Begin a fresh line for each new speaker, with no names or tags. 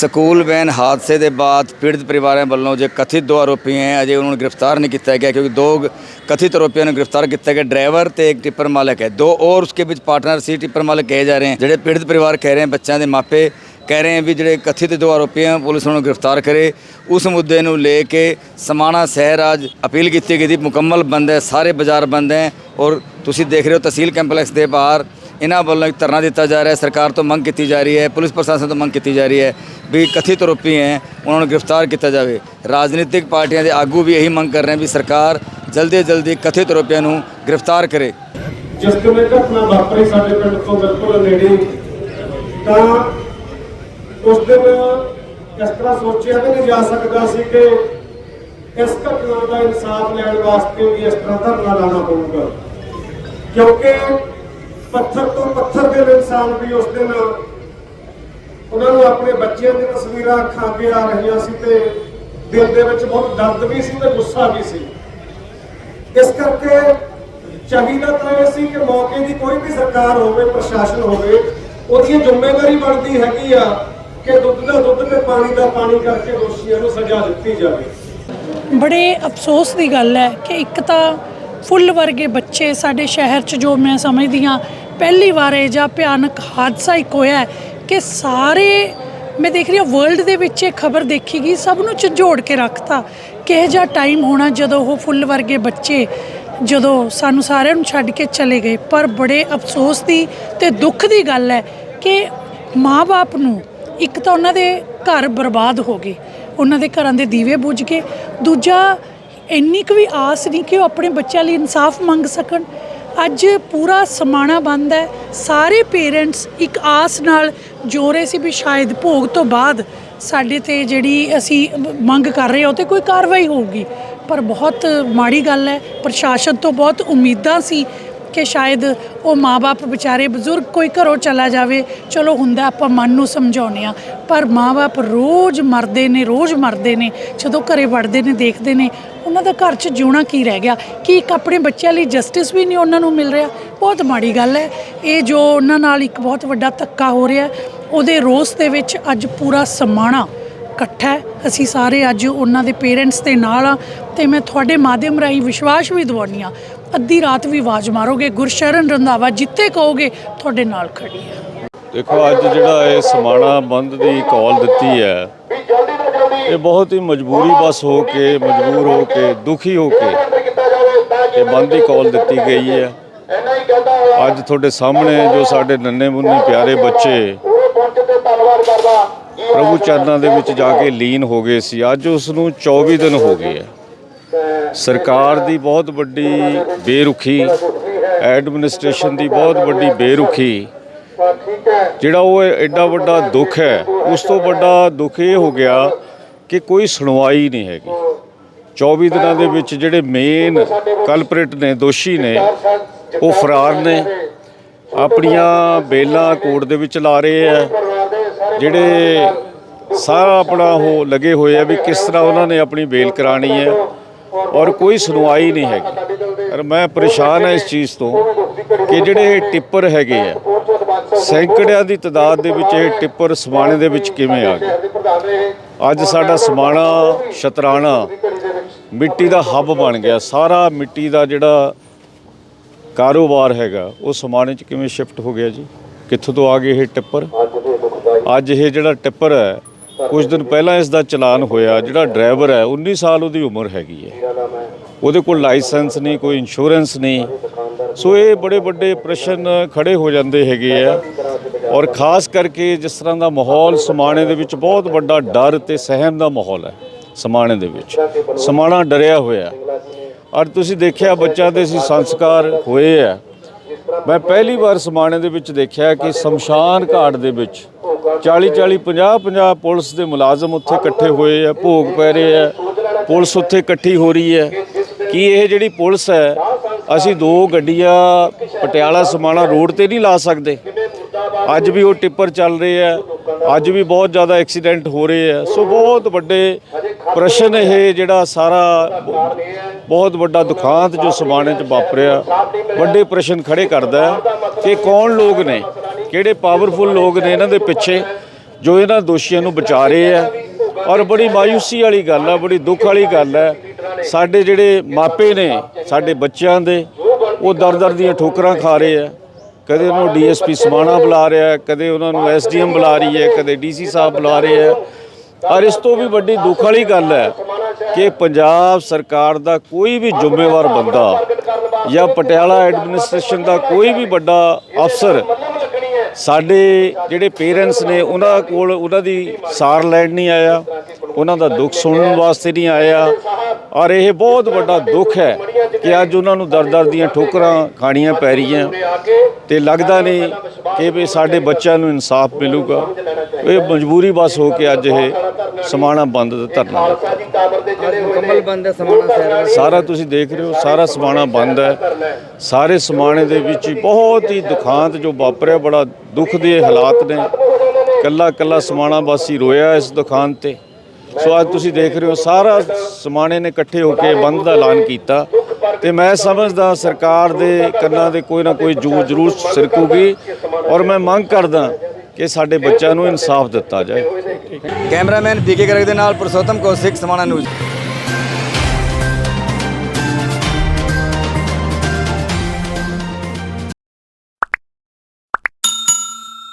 School van ਹਾਦਸੇ ਦੇ ਬਾਅਦ ਪੀੜਤ ਪਰਿਵਾਰਾਂ ਵੱਲੋਂ ਜੇ ਕਥਿਤ ਦੋ ਆਰੋਪੀ ਹੈ, ਅਜੇ ਉਹਨਾਂ ਨੂੰ ਗ੍ਰਿਫਤਾਰ ਨਹੀਂ ਕੀਤਾ ਗਿਆ ਕਿਉਂਕਿ ਦੋ ਕਥਿਤ ਆਰੋਪੀਆਂ ਨੂੰ ਗ੍ਰਿਫਤਾਰ ਕੀਤਾ ਗਿਆ। ਡਰਾਈਵਰ ਤੇ ਇੱਕ ਟਿੱਪਰ ਮਾਲਕ ਹੈ। ਦੋ ਔਰ ਉਸਕੇ ਵਿੱਚ ਪਾਰਟਨਰ ਸੀ, ਟਿੱਪਰ ਮਾਲਕ ਕਹੇ ਜਾ ਰਹੇ ਹਨ ਜਿਹੜੇ ਪੀੜਤ ਪਰਿਵਾਰ ਕਹਿ ਰਹੇ ਹਨ ਬੱਚਿਆਂ ਦੇ ਮਾਪੇ ਕਹਿ ਰਹੇ ਹਨ ਵੀ ਜਿਹੜੇ ਕਥਿਤ ਦੋ ਆਰੋਪੀ ਹਨ ਪੁਲਿਸ ਨੂੰ ਗ੍ਰਿਫਤਾਰ ਕਰੇ। ਉਸ ਮੁੱਦੇ ਨੂੰ ਲੈ ਕੇ ਸਮਾਣਾ ਸ਼ਹਿਰ ਅੱਜ ਅਪੀਲ ਕੀਤੀ ਗਈ ਸੀ ਮੁਕੰਮਲ ਬੰਦ ਹੈ, ਸਾਰੇ ਬਾਜ਼ਾਰ ਬੰਦ ਹੈ ਔਰ ਤੁਸੀਂ ਦੇਖ ਰਹੇ ਹੋ ਤਹਿਸੀਲ ਕੰਪਲੈਕਸ ਦੇ ਬਾਹਰ ਇਹਨਾਂ ਵੱਲੋਂ ਇੱਕ ਧਰਨਾ ਦਿੱਤਾ ਜਾ ਰਿਹਾ ਹੈ। ਸਰਕਾਰ ਤੋਂ ਮੰਗ ਕੀਤੀ ਜਾ ਰਹੀ ਹੈ, ਪੁਲਿਸ ਪ੍ਰਸ਼ਾਸਨ ਤੋਂ ਮੰਗ ਕੀਤੀ ਜਾ ਰਹੀ ਹੈ ਵੀ ਕਥਿਤ ਆਰੋਪੀ ਹੈ, ਉਹਨਾਂ ਨੂੰ ਗ੍ਰਿਫਤਾਰ ਕੀਤਾ ਜਾਵੇ। ਰਾਜਨੀਤਿਕ ਪਾਰਟੀਆਂ ਦੇ ਆਗੂ ਵੀ ਇਹੀ ਮੰਗ ਕਰ ਰਹੇ ਹਨ ਵੀ ਸਰਕਾਰ ਜਲਦੀ ਜਲਦੀ ਕਥਿਤ ਆਰੋਪੀਆਂ ਨੂੰ ਗ੍ਰਿਫਤਾਰ ਕਰੇ।
ਜਿਸ ਦਿਨ ਘਟਨਾ ਵਾਪਰੀ ਸਾਡੇ ਪਿੰਡ ਤੋਂ ਬਿਲਕੁਲ ਨੇੜੇ, ਤਾਂ ਉਸ ਦਿਨ ਇਸ ਤਰ੍ਹਾਂ ਸੋਚਿਆ ਵੀ ਨਹੀਂ ਜਾ ਸਕਦਾ ਸੀ ਕਿ ਇਸ ਘਟਨਾ ਦਾ ਇਨਸਾਫ ਲੈਣ ਵਾਸਤੇ ਵੀ ਇਸ ਤਰ੍ਹਾਂ ਧਰਨਾ ਲਾਣਾ ਪਊਗਾ। ਕਿਉਂਕਿ ਪੱਥਰ ਤੋਂ ਪੱਥਰ ਦੇ ਇਨਸਾਨ ਵੀ ਉਸ ਦਿਨ ਉਹਨਾਂ ਨੂੰ ਆਪਣੇ ਬੱਚਿਆਂ ਦੀਆਂ ਤਸਵੀਰਾਂ ਅੱਖਾਂ ਅੱਗੇ ਆ ਰਹੀਆਂ ਸੀ ਤੇ ਦਿਲ ਦੇ ਵਿੱਚ ਬਹੁਤ ਦਰਦ ਵੀ ਸੀ ਤੇ ਗੁੱਸਾ ਵੀ ਸੀ। ਇਸ ਕਰਕੇ ਚਾਹੀਦਾ ਤਾਂ ਇਹ ਸੀ ਕਿ ਮੌਕੇ ਦੀ ਕੋਈ ਵੀ ਸਰਕਾਰ ਹੋਵੇ, ਪ੍ਰਸ਼ਾਸਨ ਹੋਵੇ ਉਹਦੀ ਜ਼ਿੰਮੇਵਾਰੀ ਬਣਦੀ ਹੈਗੀ ਆ ਕਿ ਦੁੱਧ ਦਾ ਦੁੱਧ ਤੇ ਪਾਣੀ ਦਾ ਪਾਣੀ ਕਰਕੇ ਦੋਸ਼ੀਆਂ ਨੂੰ ਸਜ਼ਾ ਦਿੱਤੀ ਜਾਵੇ।
ਬੜੇ ਅਫਸੋਸ ਦੀ ਗੱਲ ਹੈ ਕਿ ਇੱਕ ਤਾਂ ਫੁੱਲ ਵਰਗੇ ਬੱਚੇ ਸਾਡੇ ਸ਼ਹਿਰ 'ਚ ਜੋ ਮੈਂ ਸਮਝਦੀ ਹਾਂ ਪਹਿਲੀ ਵਾਰ ਇਹ ਜਿਹਾ ਭਿਆਨਕ ਹਾਦਸਾ ਇੱਕ ਹੋਇਆ ਕਿ ਸਾਰੇ, ਮੈਂ ਦੇਖ ਰਹੀ ਹਾਂ ਵਰਲਡ ਦੇ ਵਿੱਚ ਇਹ ਖਬਰ ਦੇਖੀ ਗਈ, ਸਭ ਨੂੰ ਝੰਜੋੜ ਕੇ ਰੱਖਤਾ ਕਿਹੋ ਜਿਹਾ ਟਾਈਮ ਹੋਣਾ ਜਦੋਂ ਉਹ ਫੁੱਲ ਵਰਗੇ ਬੱਚੇ ਜਦੋਂ ਸਾਨੂੰ ਸਾਰਿਆਂ ਨੂੰ ਛੱਡ ਕੇ ਚਲੇ ਗਏ। ਪਰ ਬੜੇ ਅਫਸੋਸ ਦੀ ਤੇ ਦੁੱਖ ਦੀ ਗੱਲ ਹੈ ਕਿ ਮਾਪੇ ਨੂੰ ਇੱਕ ਤਾਂ ਉਹਨਾਂ ਦੇ ਘਰ ਬਰਬਾਦ ਹੋ ਗਏ, ਉਹਨਾਂ ਦੇ ਘਰਾਂ ਦੇ ਦੀਵੇ ਬੁਝ ਗਏ, ਦੂਜਾ ਇੰਨੀ ਕੁ ਵੀ ਆਸ ਨਹੀਂ ਕਿ ਉਹ ਆਪਣੇ ਬੱਚਿਆਂ ਲਈ ਇਨਸਾਫ ਮੰਗ ਸਕਣ ਅੱਜ ਪੂਰਾ ਸਮਾਣਾ ਬੰਦ ਹੈ। ਸਾਰੇ ਪੇਰੈਂਟਸ ਇੱਕ ਆਸ ਨਾਲ ਜੋ ਰਹੇ ਸੀ ਵੀ ਸ਼ਾਇਦ ਭੋਗ ਤੋਂ ਬਾਅਦ ਸਾਡੇ ਤੇ ਜਿਹੜੀ ਅਸੀਂ ਮੰਗ ਕਰ ਰਹੇ ਹਾਂ, ਉਹ ਤੇ ਕੋਈ ਕਾਰਵਾਈ ਹੋਊਗੀ। ਪਰ ਬਹੁਤ ਮਾੜੀ ਗੱਲ ਹੈ। ਪ੍ਰਸ਼ਾਸਨ ਤੋਂ ਬਹੁਤ ਉਮੀਦਾਂ ਸੀ ਕਿ ਸ਼ਾਇਦ ਉਹ ਮਾਪੇ ਵਿਚਾਰੇ ਬਜ਼ੁਰਗ ਕੋਈ ਘਰੋਂ ਚਲਾ ਜਾਵੇ। ਚਲੋ ਹੁੰਦਾ ਆਪਾਂ ਮਨ ਨੂੰ ਸਮਝਾਉਂਦੇ ਆ ਪਰ ਮਾਪੇ ਰੋਜ਼ ਮਰਦੇ ਨੇ, ਰੋਜ਼ ਮਰਦੇ ਨੇ, ਜਦੋਂ ਘਰੇ ਵੜਦੇ ਨੇ, ਦੇਖਦੇ ਨੇ, ਉਹਨਾਂ ਦਾ ਘਰ 'ਚ ਜਿਉਣਾ ਕੀ ਰਹਿ ਗਿਆ? ਕਿ ਇੱਕ ਆਪਣੇ ਬੱਚਿਆਂ ਲਈ ਜਸਟਿਸ ਵੀ ਨਹੀਂ ਉਹਨਾਂ ਨੂੰ ਮਿਲ ਰਿਹਾ? ਬਹੁਤ ਮਾੜੀ ਗੱਲ ਹੈ। ਇਹ ਜੋ ਉਹਨਾਂ ਨਾਲ ਇੱਕ ਬਹੁਤ ਵੱਡਾ ਧੱਕਾ ਹੋ ਰਿਹਾ, ਉਹਦੇ ਰੋਸ ਦੇ ਵਿੱਚ ਅੱਜ ਪੂਰਾ ਸਮਾਣਾ ਇਕੱਠਾ ਅਸੀਂ ਸਾਰੇ ਅੱਜ ਉਹਨਾਂ ਦੇ ਪੇਰੈਂਟਸ ਦੇ ਨਾਲ ਆ ਤੇ ਮੈਂ ਤੁਹਾਡੇ ਮਾਧਿਅਮ ਰਾਹੀਂ ਵਿਸ਼ਵਾਸ ਵੀ ਦਿਵਾਉਂਦੀ ਹਾਂ। ਅੱਧੀ ਰਾਤ ਵੀ ਆਵਾਜ਼ ਮਾਰੋਗੇ, ਗੁਰਸ਼ਰਨ ਰੰਧਾਵਾ ਜਿੱਥੇ ਕਹੋਗੇ ਤੁਹਾਡੇ ਨਾਲ ਖੜੀ ਹੈ।
ਦੇਖੋ, ਅੱਜ ਜਿਹੜਾ ਇਹ ਸਮਾਣਾ ਬੰਦ ਦੀ ਕਾਲ ਦਿੱਤੀ ਹੈ, ਇਹ ਬਹੁਤ ਹੀ ਮਜਬੂਰੀ ਬਸ ਹੋ ਕੇ, ਮਜਬੂਰ ਹੋ ਕੇ, ਦੁਖੀ ਹੋ ਕੇ ਇਹ ਬੰਦ ਦੀ ਕਾਲ ਦਿੱਤੀ ਗਈ ਹੈ। ਅੱਜ ਤੁਹਾਡੇ ਸਾਹਮਣੇ ਜੋ ਸਾਡੇ ਨੰਨੇ ਮੁੰਨੇ ਪਿਆਰੇ ਬੱਚੇ ਪ੍ਰਭੂ ਚਰਨਾਂ ਦੇ ਵਿੱਚ ਜਾ ਕੇ ਲੀਨ ਹੋ ਗਏ ਸੀ। ਅੱਜ ਉਸ ਨੂੰ 24 ਦਿਨ ਹੋ ਗਏ ਹੈ ਸਰਕਾਰ ਦੀ ਬਹੁਤ ਵੱਡੀ ਬੇਰੁਖੀ, ਐਡਮਿਨਿਸਟ੍ਰੇਸ਼ਨ ਦੀ ਬਹੁਤ ਵੱਡੀ ਬੇਰੁਖੀ, ਜਿਹੜਾ ਉਹ ਐਡਾ ਵੱਡਾ ਦੁੱਖ ਹੈ, ਉਸ ਤੋਂ ਵੱਡਾ ਦੁੱਖ ਇਹ ਹੋ ਗਿਆ ਕਿ ਕੋਈ ਸੁਣਵਾਈ ਨਹੀਂ ਹੈਗੀ। 24 ਦਿਨਾਂ ਦੇ ਵਿੱਚ ਜਿਹੜੇ ਮੇਨ ਕਲਪਰੇਟ ਨੇ, ਦੋਸ਼ੀ ਨੇ, ਉਹ ਫਰਾਰ ਨੇ। ਆਪਣੀਆਂ ਬੇਲਾਂ ਕੋਰਟ ਦੇ ਵਿੱਚ ਲਾ ਰਹੇ ਆ। ਜਿਹੜੇ ਸਾਰਾ ਆਪਣਾ ਉਹ ਲੱਗੇ ਹੋਏ ਆ ਵੀ ਕਿਸ ਤਰ੍ਹਾਂ ਉਹਨਾਂ ਨੇ ਆਪਣੀ ਬੇਲ ਕਰਾਣੀ ਹੈ ਔਰ ਕੋਈ ਸੁਣਵਾਈ ਨਹੀਂ ਹੈਗੀ। ਔਰ ਮੈਂ ਪਰੇਸ਼ਾਨ ਹਾਂ ਇਸ ਚੀਜ਼ ਤੋਂ ਕਿ ਜਿਹੜੇ ਇਹ ਟਿੱਪਰ ਹੈਗੇ ਆ, ਸੈਂਕੜਿਆਂ ਦੀ ਤਾਦਾਦ ਦੇ ਵਿੱਚ ਇਹ ਟਿੱਪਰ ਸਮਾਣੇ ਦੇ ਵਿੱਚ ਕਿਵੇਂ ਆ ਗਏ? ਅੱਜ ਸਾਡਾ ਸਮਾਣਾ ਸ਼ਤਰਾਣਾ ਮਿੱਟੀ ਦਾ ਹੱਬ ਬਣ ਗਿਆ। ਸਾਰਾ ਮਿੱਟੀ ਦਾ ਜਿਹੜਾ ਕਾਰੋਬਾਰ ਹੈਗਾ, ਉਹ ਸਮਾਣੇ 'ਚ ਕਿਵੇਂ ਸ਼ਿਫਟ ਹੋ ਗਿਆ ਜੀ? ਕਿੱਥੋਂ ਤੋਂ ਆ ਗਏ ਇਹ ਟਿੱਪਰ? ਅੱਜ ਇਹ ਜਿਹੜਾ ਟਿੱਪਰ ਹੈ, ਕੁਝ ਦਿਨ ਪਹਿਲਾਂ ਇਸ ਦਾ ਚਲਾਨ ਹੋਇਆ, ਜਿਹੜਾ ਡਰਾਈਵਰ ਹੈ 19 ਸਾਲ ਉਹਦੀ ਉਮਰ ਹੈਗੀ ਹੈ। ਉਹਦੇ ਕੋਲ ਲਾਇਸੈਂਸ ਨਹੀਂ, ਕੋਈ ਇੰਸ਼ੋਰੈਂਸ ਨਹੀਂ। ਸੋ ਇਹ ਬੜੇ ਵੱਡੇ ਪ੍ਰਸ਼ਨ ਖੜੇ ਹੋ ਜਾਂਦੇ ਹੈਗੇ ਆ। ਔਰ ਖਾਸ ਕਰਕੇ ਜਿਸ ਤਰ੍ਹਾਂ ਦਾ ਮਾਹੌਲ ਸਮਾਣੇ ਦੇ ਵਿੱਚ, ਬਹੁਤ ਵੱਡਾ ਡਰ ਤੇ ਸਹਿਮ ਦਾ ਮਾਹੌਲ ਹੈ ਸਮਾਣੇ ਦੇ ਵਿੱਚ। ਸਮਾਣਾ ਡਰਿਆ ਹੋਇਆ। ਔਰ ਤੁਸੀਂ ਦੇਖਿਆ ਬੱਚਾ ਦੇ ਸੀ ਸੰਸਕਾਰ ਹੋਏ ਆ। ਮੈਂ ਪਹਿਲੀ ਵਾਰ ਸਮਾਣੇ ਦੇ ਵਿੱਚ ਦੇਖਿਆ ਕਿ ਸ਼ਮਸ਼ਾਨ ਘਾਟ ਦੇ ਵਿੱਚ 40 40 50 50 ਪੁਲਿਸ ਦੇ ਮੁਲਾਜ਼ਮ ਉੱਥੇ ਇਕੱਠੇ ਹੋਏ ਆ, ਭੋਗ ਪੈ ਰਹੇ ਆ। ਪੁਲਿਸ ਉੱਥੇ ਇਕੱਠੀ ਹੋ ਰਹੀ ਹੈ। ਕਿ ਇਹ ਜਿਹੜੀ ਪੁਲਿਸ ਹੈ, ਅਸੀਂ ਦੋ ਗੱਡੀਆਂ ਪਟਿਆਲਾ ਸਮਾਣਾ ਰੋਡ ਤੇ ਨਹੀਂ ਲਾ ਸਕਦੇ। ਅੱਜ ਵੀ ਉਹ ਟਿੱਪਰ ਚੱਲ ਰਹੇ ਆ। ਅੱਜ ਵੀ ਬਹੁਤ ਜ਼ਿਆਦਾ ਐਕਸੀਡੈਂਟ ਹੋ ਰਹੇ ਆ। ਸੋ ਬਹੁਤ ਵੱਡੇ ਪ੍ਰਸ਼ਨ ਇਹ ਜਿਹੜਾ ਸਾਰਾ ਬਹੁਤ ਵੱਡਾ ਦੁਖਾਂਤ ਜੋ ਸਮਾਣੇ 'ਚ ਵਾਪਰਿਆ। ਵੱਡੇ ਪ੍ਰਸ਼ਨ ਖੜੇ ਕਰਦਾ ਕਿ ਕੌਣ ਲੋਕ ਨੇ? ਕਿਹੜੇ ਪਾਵਰਫੁਲ ਲੋਕ ਨੇ ਇਹਨਾਂ ਦੇ ਪਿੱਛੇ ਜੋ ਇਹਨਾਂ ਦੋਸ਼ੀਆਂ ਨੂੰ ਬਚਾ ਰਹੇ ਆ। ਔਰ ਬੜੀ ਮਾਯੂਸੀ ਵਾਲੀ ਗੱਲ ਆ, ਬੜੀ ਦੁੱਖ ਵਾਲੀ ਗੱਲ ਹੈ ਸਾਡੇ ਜਿਹੜੇ ਮਾਪੇ ਨੇ, ਸਾਡੇ ਬੱਚਿਆਂ ਦੇ, ਉਹ ਦਰ ਦਰ ਦੀਆਂ ਠੋਕਰਾਂ ਖਾ ਰਹੇ ਆ। ਕਦੇ ਉਹਨੂੰ ਡੀਐਸਪੀ ਸਮਾਣਾ ਬੁਲਾ ਰਿਹਾ ਕਦੇ ਉਹਨਾਂ ਨੂੰ ਐਸਡੀਐਮ ਬੁਲਾ ਰਹੀ ਹੈ, ਕਦੇ ਡੀਸੀ ਸਾਹਿਬ ਬੁਲਾ ਰਹੇ ਹੈ ਔਰ ਇਸ ਤੋਂ ਵੀ ਵੱਡੀ ਦੁੱਖ ਵਾਲੀ ਗੱਲ ਹੈ ਕਿ ਪੰਜਾਬ ਸਰਕਾਰ ਦਾ ਕੋਈ ਵੀ ਜ਼ਿੰਮੇਵਾਰ ਬੰਦਾ ਜਾਂ ਪਟਿਆਲਾ ਐਡਮਿਨਿਸਟ੍ਰੇਸ਼ਨ ਦਾ ਕੋਈ ਵੀ ਵੱਡਾ ਅਫਸਰ ਸਾਡੇ ਜਿਹੜੇ ਪੇਰੈਂਟਸ ਨੇ, ਉਹਨਾਂ ਕੋਲ ਉਹਨਾਂ ਦੀ ਸਾਰ ਲੈਣ ਨਹੀਂ ਆਇਆ, ਉਹਨਾਂ ਦਾ ਦੁੱਖ ਸੁਣਨ ਵਾਸਤੇ ਨਹੀਂ ਆਇਆ। ਔਰ ਇਹ ਬਹੁਤ ਵੱਡਾ ਦੁੱਖ ਹੈ ਕਿ ਅੱਜ ਉਹਨਾਂ ਨੂੰ ਦਰ-ਦਰ ਦੀਆਂ ਠੋਕਰਾਂ ਖਾਣੀਆਂ ਪੈ ਰਹੀਆਂ। ਤੇ ਲੱਗਦਾ ਨਹੀਂ ਕਿ ਵੀ ਸਾਡੇ ਬੱਚਿਆਂ ਨੂੰ ਇਨਸਾਫ ਮਿਲੂਗਾ। ਇਹ ਮਜਬੂਰੀ ਬਸ ਹੋ ਕੇ ਅੱਜ ਇਹ ਸਮਾਣਾ ਬੰਦ ਦਾ ਧਰਨਾ ਦਿੱਤਾ
ਮੁਕੰਮਲ ਬੰਦ ਹੈ ਸਮਾਣਾ ਸ਼ਹਿਰ
ਸਾਰਾ ਤੁਸੀਂ ਦੇਖ ਰਹੇ ਹੋ ਸਾਰਾ ਸਮਾਣਾ ਬੰਦ ਹੈ। ਸਾਰੇ ਸਮਾਣੇ ਦੇ ਵਿੱਚ ਹੀ ਬਹੁਤ ਹੀ ਦੁਖਾਂਤ ਜੋ ਵਾਪਰਿਆ ਬੜਾ ਦੁੱਖ ਦੇ ਹਾਲਾਤ ਨੇ। ਕੱਲਾ ਕੱਲਾ ਸਮਾਣਾ ਵਾਸੀ ਰੋਇਆ ਇਸ ਦੁਖਾਂਤ ਤੇ। ਸੋ ਅੱਜ ਤੁਸੀਂ ਦੇਖ ਰਹੇ ਹੋ ਸਾਰਾ ਸਮਾਣੇ ਨੇ ਇਕੱਠੇ ਹੋ ਕੇ ਬੰਦ ਦਾ ਐਲਾਨ ਕੀਤਾ। ਤੇ ਮੈਂ ਸਮਝਦਾ ਸਰਕਾਰ ਦੇ ਕੰਨਾਂ ਦੇ ਕੋਈ ਨਾ ਕੋਈ ਜੂ ਜ਼ਰੂਰ ਸਿਰਕੂਗੀ। ਔਰ ਮੈਂ ਮੰਗ ਕਰਦਾ ਕਿ ਸਾਡੇ ਬੱਚਿਆਂ ਨੂੰ ਇਨਸਾਫ ਦਿੱਤਾ ਜਾਏ।
ਕੈਮਰਾਮੈਨ ਬੀਕੇ ਗਰਗ ਦੇ ਨਾਲ ਪੁਰਸ਼ੋਤਮ ਕੌਸ਼ਿਕ, ਸਮਾਣਾ ਨਿਊਜ਼।